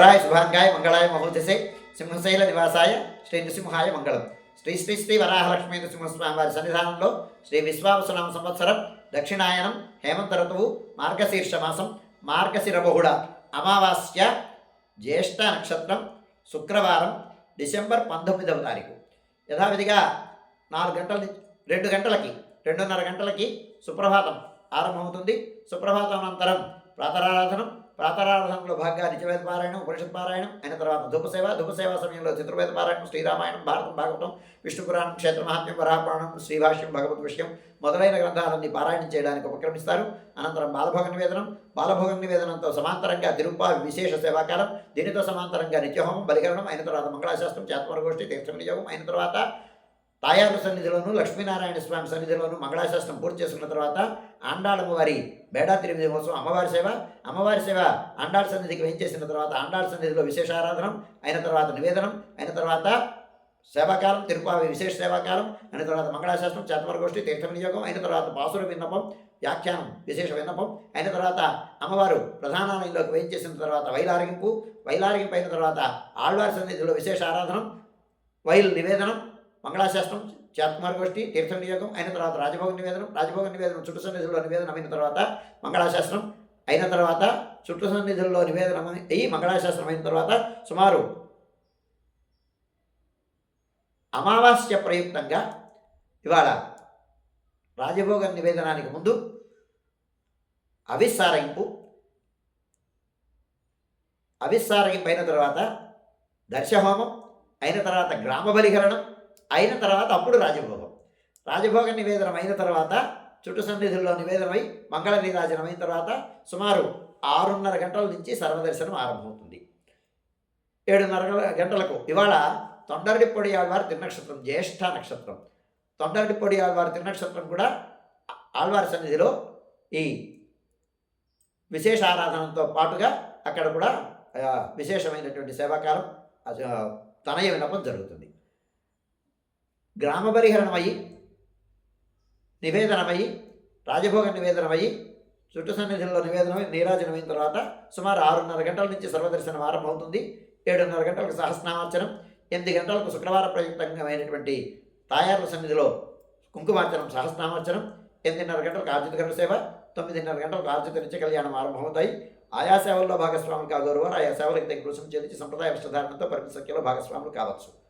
రాయ శుభాంగాయ మంగళాయ మహోదశే సింహశైల నివాసాయ శ్రీ నృసింహాయ మంగళం శ్రీ శ్రీ శ్రీ వరాహలక్ష్మీ నృసింహస్వామి వారి సన్నిధానంలో శ్రీ విశ్వావసనామ సంవత్సరం దక్షిణాయనం హేమంత ఋతువు మార్గశీర్ష మాసం మార్గశిర అమావాస్య జ్యేష్ఠ నక్షత్రం శుక్రవారం డిసెంబర్ పంతొమ్మిదవ తారీఖు యథావిధిగా నాలుగు గంటల రెండు గంటలకి రెండున్నర గంటలకి సుప్రభాతం ఆరంభమవుతుంది సుప్రభాతం అనంతరం ప్రాతరారాధనం ప్రాతరార్థంలో భాగంగా నిత్యవేద పారాయణం ఉపనిషత్ పారాయణం అయిన తర్వాత ధూపసేవ ధూపసేవ సమయంలో చతుర్వేద పారాయణం శ్రీరామాయణం భారతం భాగవతం విష్ణు పురాణం క్షేత్ర వరాపురాణం శ్రీభాష్యం భగవత్ విషయం మొదలైన గ్రంథాలన్నీ పారాయణం చేయడానికి ఉపక్రమిస్తారు. అనంతరం బాలభోగ నివేదనం బాలభోగ నివేదనంతో సమాంతరంగా తిరుప్పావి విశేష సేవాకాలం దీనితో సమాంతరంగా నిత్యహోమం బలికరణం అయిన తర్వాత మంగళాశాస్త్రం చాత్మరగోష్ఠి తీర్థ వినియోగం అయిన తర్వాత తాయారు సన్నిధిలోను లక్ష్మీనారాయణ స్వామి సన్నిధిలోను మంగళాశాస్త్రం పూర్తి చేసుకున్న తర్వాత ఆండాళము వారి బేడా తిరిగి కోసం అమ్మవారి సేవ అమ్మవారి సేవ ఆండాళ సన్నిధికి వేయించేసిన తర్వాత ఆండాళ సన్నిధిలో విశేష ఆరాధనం అయిన తర్వాత నివేదనం అయిన తర్వాత సేవాకాలం తిరుపావి విశేష సేవాకాలం అయిన తర్వాత మంగళాశాస్త్రం చేతమరగోష్ఠి తీర్థ వినియోగం అయిన తర్వాత పాసుర విన్నపం వ్యాఖ్యానం విశేష విన్నపం అయిన తర్వాత అమ్మవారు ప్రధానాలయంలోకి వేయించేసిన తర్వాత వైలారగింపు వైలారగింపు అయిన తర్వాత ఆళ్వారి సన్నిధిలో విశేష ఆరాధనం వైల్ నివేదనం మంగళాశాస్త్రం చాత్మార్గోష్ఠి తీర్థ నియోగం అయిన తర్వాత రాజభోగ నివేదనం రాజభోగ నివేదనం చుట్టు సన్నిధుల్లో నివేదనం అయిన తర్వాత మంగళాశాస్త్రం అయిన తర్వాత చుట్టు సన్నిధుల్లో నివేదనం అయ్యి మంగళాశాస్త్రం అయిన తర్వాత సుమారు అమావాస్య ప్రయుక్తంగా ఇవాళ రాజభోగ నివేదనానికి ముందు అవిస్సారగింపు అవిస్సారయింపు అయిన తర్వాత దర్శహోమం అయిన తర్వాత గ్రామ బలికరణం అయిన తర్వాత అప్పుడు రాజభోగం. రాజభోగ నివేదనం అయిన తర్వాత చుట్టు సన్నిధుల్లో నివేదనమై మంగళ నీరాజనం అయిన తర్వాత సుమారు ఆరున్నర గంటల నుంచి సర్వదర్శనం ఆరంభమవుతుంది. ఏడున్నర గంటలకు ఇవాళ తొండరడిపొడి ఆళ్వారి తిరునక్షత్రం జ్యేష్ఠ నక్షత్రం. తొండరడిపొడి ఆళ్వారి తిరునక్షత్రం కూడా ఆళ్వారి సన్నిధిలో ఈ విశేష ఆరాధనతో పాటుగా అక్కడ కూడా విశేషమైనటువంటి సేవాకాలం తనయ వినపం జరుగుతుంది. గ్రామ పరిహరణమయ్యి నివేదనమయ్యి రాజభోగ నివేదనమయ్యి చుట్టు సన్నిధిలో నివేదనమై నీరాజనమైన తర్వాత సుమారు ఆరున్నర గంటల నుంచి సర్వదర్శనం ఆరంభమవుతుంది. ఏడున్నర గంటలకు సహస్నామార్చనం ఎనిమిది గంటలకు శుక్రవార ప్రయుక్తమైనటువంటి తాయార్ల సన్నిధిలో కుంకుమార్చనం సహస్నామార్చనం ఎనిమిదిన్నర గంటలకు ఆర్జిత గంట సేవ తొమ్మిదిన్నర గంటలకు ఆర్జిత నిత్య కళ్యాణం ఆరంభమవుతాయి. ఆయా సేవల్లో భాగస్వాములు కాగోరు వారు ఆయా సేవలకు తగిన రుసుము చెల్లించి సంప్రదాయ వస్త్రధారణతో పరిమిత సంఖ్యలో భాగస్వాములు కావచ్చు.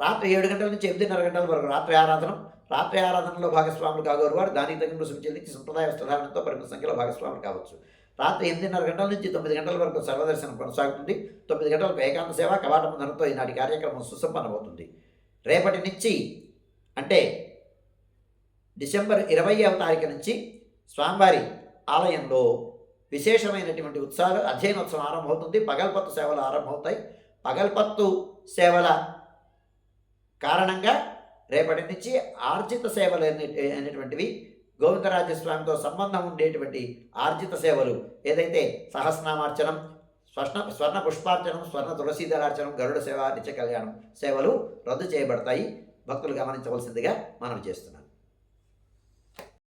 రాత్రి ఏడు గంటల నుంచి ఎనిమిదిన్నర గంటల వరకు రాత్రి ఆరాధన రాత్రి ఆరాధనలో భాగస్వాములు కాగోరు వారు దానికి తగిన రుసుము చెల్లించి సంప్రదాయ వస్త్రధారణతో పరిమిత సంఖ్యలో భాగస్వాములు కావచ్చు. రాత్రి ఎనిమిదిన్నర గంటల నుంచి తొమ్మిది గంటల వరకు సర్వదర్శనం కొనసాగుతుంది. తొమ్మిది గంటలకు ఏకాంత సేవ కవాట ధనంతో ఈనాటి కార్యక్రమం సుసంపన్నమవుతుంది. రేపటి నుంచి అంటే డిసెంబర్ ఇరవైవ తారీఖు నుంచి స్వామివారి ఆలయంలో విశేషమైనటువంటి ఉత్సవాలు అధ్యయనోత్సవం ఆరంభమవుతుంది. పగల్పత్తు సేవలు ఆరంభమవుతాయి. పగల్పత్తు సేవల కారణంగా రేపటి నుంచి ఆర్జిత సేవలు అనే- అనేటువంటివి గోవిందరాజస్వామితో సంబంధం ఉండేటువంటి ఆర్జిత సేవలు ఏదైతే సహస్నామార్చనం స్వర్ణ స్వర్ణ పుష్పార్చనం స్వర్ణ తులసీదళార్చనం గరుడ సేవ నిత్య కళ్యాణం సేవలు రద్దు చేయబడతాయి. భక్తులు గమనించవలసిందిగా మనం చేస్తున్నాం